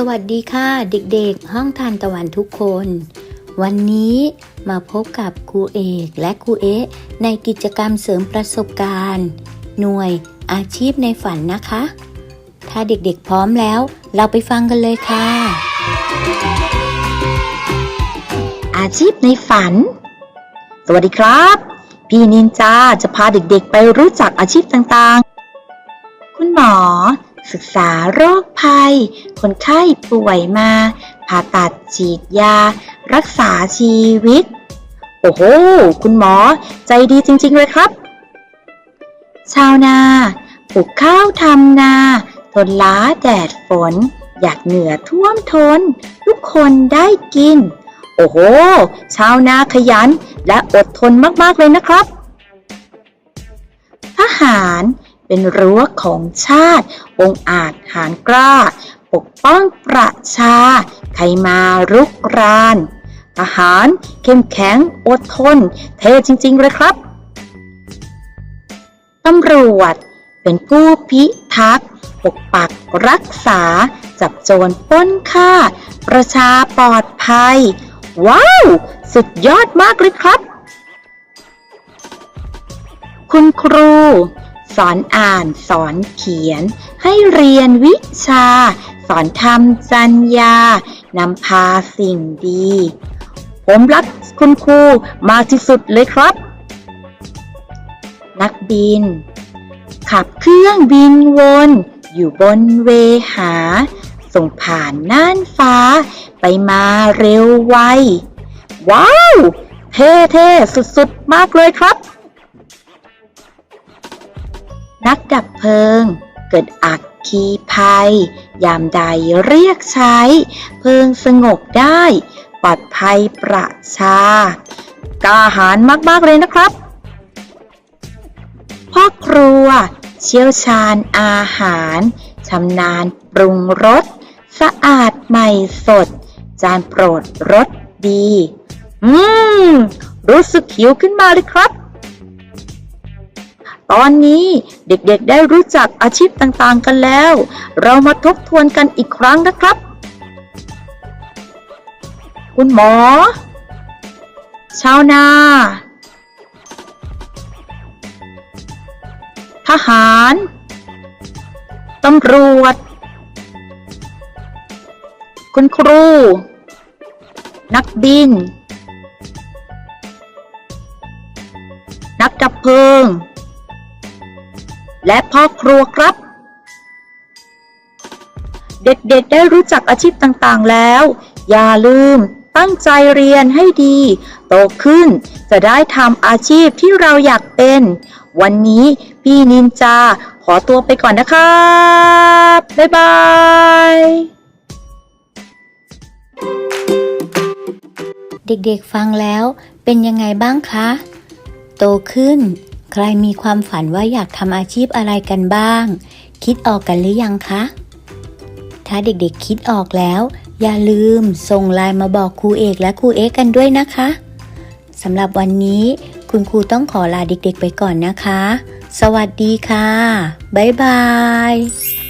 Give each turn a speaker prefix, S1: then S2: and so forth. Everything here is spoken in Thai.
S1: สวัสดีค่ะเด็กๆ ห้องทานตะวันทุกคน วันนี้มาพบกับครูเอกและครูเอะในกิจกรรมเสริมประสบการณ์ หน่วยอาชีพในฝันนะคะ ถ้าเด็กๆพร้อมแล้ว เราไปฟังกันเลยค่ะ
S2: อาชีพในฝัน สวัสดีครับ พี่นินจาจะพาเด็กๆไปรู้จักอาชีพต่างๆ คุณหมอ ศึกษาโรคภัย คนไข้ป่วยมาผ่าตัดฉีดยา รักษาชีวิต โอ้โห คุณหมอใจดีจริง ๆ เลยครับ ชาวนาปลูกข้าวทำนาทนล้าแดดฝน อยากเหงื่อท่วมทน ทุกคนได้กิน โอ้โห ชาวนาขยันและอดทนมาก ๆ เลยนะครับ ทหาร เป็นรั้วของชาติ องอาจหารกล้า ปกป้องประชา ใครมารุกรานทหาร เข้มแข็ง อดทน เท่จริง ๆ เลยครับ ตำรวจ เป็นผู้พิทักษ์ปกปักรักษา จับโจรป้นฆ่า ประชาปลอดภัย ว้าว สุดยอดมากเลยครับ คุณครู สอนอ่าน สอนเขียน ให้เรียนวิชา สอนทำจัญญานำพาสิ่งดี ผมรักคุณครูมากที่สุดเลยครับ นักบิน ขับเครื่องบินวน อยู่บนเวหา ส่งผ่านน่านฟ้า ไปมาเร็วไว ว้าว เท่ๆ สุดๆ มากเลยครับ นักดับเพลิง เกิดอักคีภัย ยามใดเรียกใช้ เพลิงสงบได้ ปลอดภัยประชากล้าหาญมากๆเลยนะครับ พ่อครัว เชี่ยวชาญอาหารชำนาญปรุงรสสะอาดใหม่สด จานโปรดรสดี อืม รู้สึกหิวขึ้นมาเลยครับ ตอนนี้เด็กๆได้รู้จักอาชีพต่างๆกันแล้ว เรามาทบทวนกันอีกครั้งนะครับ คุณหมอ ชาวนา ทหาร ตำรวจ คุณครู นักบิน นักดับเพลิง และพ่อครัวครับ เด็กๆได้รู้จักอาชีพต่างๆแล้ว อย่าลืม ตั้งใจเรียนให้ดี โตขึ้นจะได้ทำอาชีพที่เราอยากเป็น วันนี้พี่นินจาขอตัวไปก่อนนะครับ บ๊ายบาย
S1: เด็กๆฟังแล้วเป็นยังไงบ้างคะ โตขึ้น ใครมีความฝันว่าอยากทำอาชีพอะไรกันบ้าง คิดออกกันหรือยังคะ ถ้าเด็กๆคิดออกแล้ว อย่าลืมส่งไลน์มาบอกครูเอกและครูเอกกันด้วยนะคะสำหรับวันนี้คุณครูต้องขอลาเด็กๆไปก่อนนะคะ สวัสดีค่ะ บ๊ายบาย